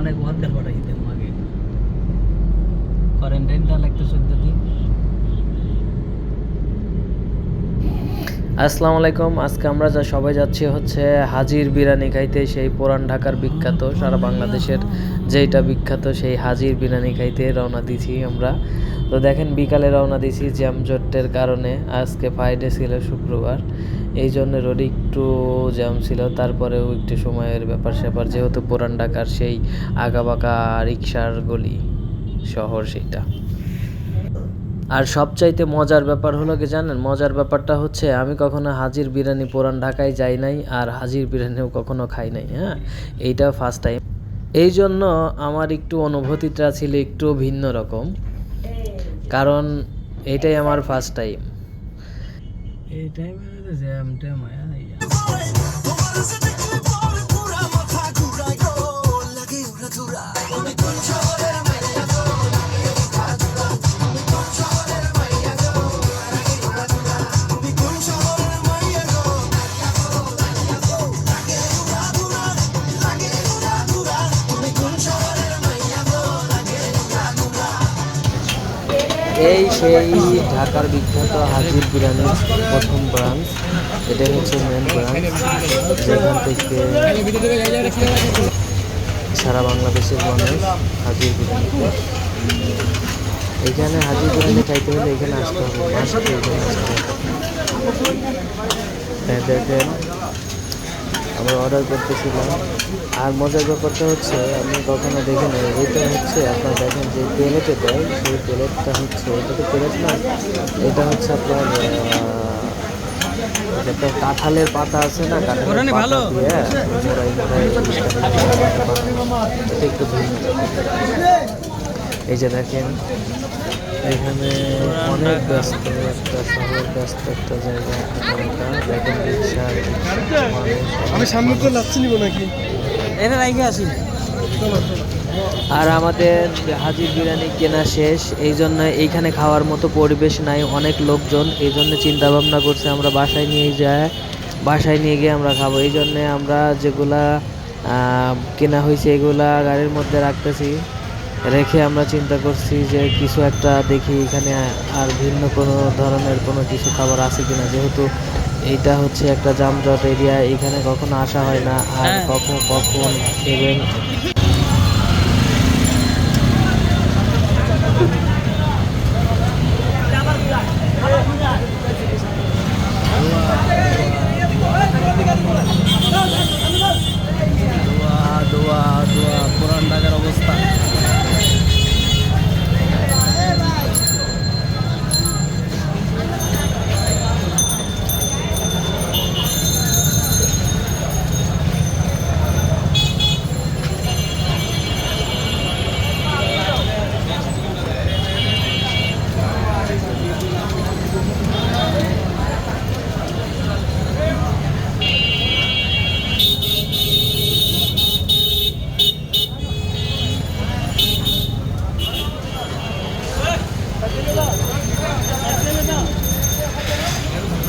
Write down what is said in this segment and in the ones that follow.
অনেক আগে কোয়ারেন্টাইনটা লাগতো চোদ্দ দিন। আসসালামু আলাইকুম আজকে আমরা যা সবাই যাচ্ছি হচ্ছে হাজির বিরিয়ানি খাইতে সেই পুরান ঢাকার বিখ্যাত সারা বাংলাদেশের যেইটা বিখ্যাত সেই হাজির বিরিয়ানি খাইতে রওনা দিছি আমরা। তো দেখেন বিকালে রওনা দিছি জ্যামজটের কারণে। আজকে ফ্রাইডে ছিল শুক্রবার। এই জন্য রোডে একটু জ্যাম ছিল, তারপরেও একটু সময়ের ব্যাপার স্যাপার। যেহেতু পুরান ঢাকার সেই আঁকাবাঁকা রিক্সার গলি শহর সেটা আর সবচাইতে মজার ব্যাপার হলো কি জানেন? মজার ব্যাপারটা হচ্ছে, আমি কখনো হাজির বিরিয়ানি পুরান ঢাকায় যাই নাই, আর হাজির বিরিয়ানিও কখনো খাই নাই হ্যাঁ? এইটা ফার্স্ট টাইম এই জন্য আমার একটু অনুভূতিটা ছিল একটু ভিন্ন রকম। কারণ এটাই আমার ফার্স্ট টাইম এই টাইমে জ্যাম ট্যাম এই সেই ঢাকার বিখ্যাত হাজির বিরিয়ানির প্রথম ব্রাঞ্চ এটাই হচ্ছে মেন ব্রাঞ্চ যেখান থেকে সারা বাংলাদেশের মানুষ হাজির বিরিয়ানি এখানে হাজির বিরিয়ানি খাইতে হলে এখানে আসতে হবে। আসতে হবে। দেখেন আমরা অর্ডার করতেছিলাম। আর মজার ব্যাপারটা হচ্ছে আমি কখনো দেখি নাই এটা হচ্ছে আপনার দেখেন যে প্লেটে দেয় সেই প্লেটটা হচ্ছে এটা তো প্লেট না এটা হচ্ছে আপনার একটা কাঁঠালের পাতা আছে না কাঁঠালের পাতা দিয়ে। এটা একটু এই যে দেখেন এখানে অনেক ব্যস্ত একটা শহর ব্যস্ত একটা জায়গা দেখেন রিক্সা আমি সামনে তো নিব নাকি? এটা রাইখে আসি। আর আমাদের হাজির বিরিয়ানি কেনা শেষ এই জন্য এইখানে খাওয়ার মতো পরিবেশ নাই অনেক লোকজন। এই জন্য চিন্তা ভাবনা করছে আমরা বাসায় নিয়ে যাই বাসায় নিয়ে গিয়ে আমরা খাব। এই জন্যে আমরা যেগুলা কেনা হয়েছে এগুলা গাড়ির মধ্যে রাখতেছি। রেখে আমরা চিন্তা করছি যে কিছু একটা দেখি এখানে আর ভিন্ন কোনো ধরনের কোনো কিছু খাবার আছে কিনা। যেহেতু এটা হচ্ছে একটা জামজট এরিয়া এখানে কখনো আসা হয় না। আর কখন কখন এবং দোয়া দোয়া দোয়া পুরান ঢাকার অবস্থা আপনারটা আবার কাঁপছে না গাড়ি বের করে নিয়ে আসো হ্যাঁ আমি গিয়ে লাচ্ছি না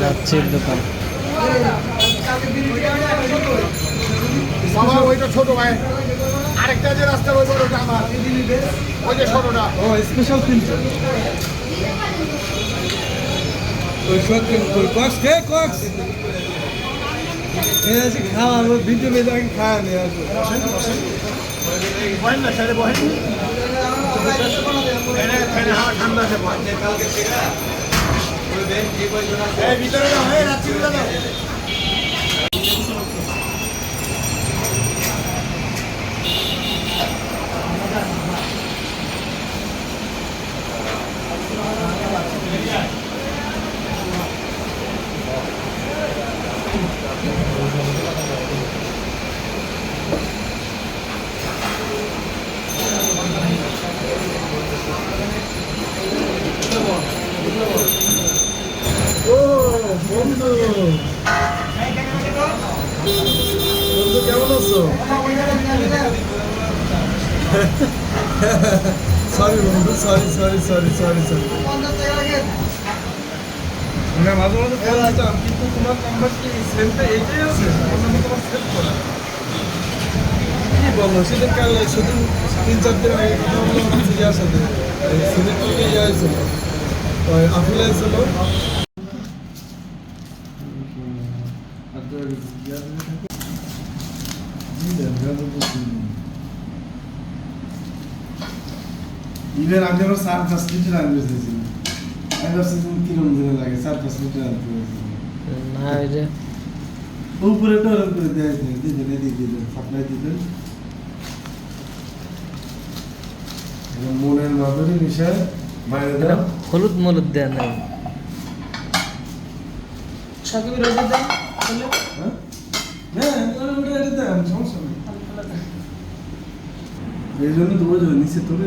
লাচ্ছির দোকান বাবা ওইটা ছোট ভাই আরেকটা যে রাস্তার ওই বড়টা আমার ওই যে ছোটটা ও স্পেশাল তিনটে ওই শর্ট কক্স কে কক্স এ আছে খাওয়া ভিডিও আগে খাওয়া নিয়ে আসো বহেন না ঠান্ডা আছে ভিতরে যাও এই রাত্রি যাও বন্ধু বন্ধু কেমন আছো সরি বন্ধু sorry sorry sorry sorry sorry মানে মাঝে মাঝে ফোন দিতাম কিন্তু তোমার নাম্বার কি সেভটা এইটাই আছে? আমার তোমার করা? কি বলো সেদিন কাল সেদিন তিন চার দিন আগে কথা বললাম হচ্ছে ইয়ার সাথে সিলেট থেকে ইয়ে হয়েছিল। ওই আপিল হয়েছিল পাঁচ লিটার আনবে চাইছিল আমি ভাবছি কিরম দিনে লাগে চার পাঁচ লিটার আনতে না করে সাপ্লাই মনের মাধুরী মিশায় বাইরে দাও। হলুদ মলুদ দেয়া নাই। হ্যাঁ? হ্যাঁ ওটা ওটা এটা দেন সমস্যা নেই। এই জন্য তো যে নিচে তোলে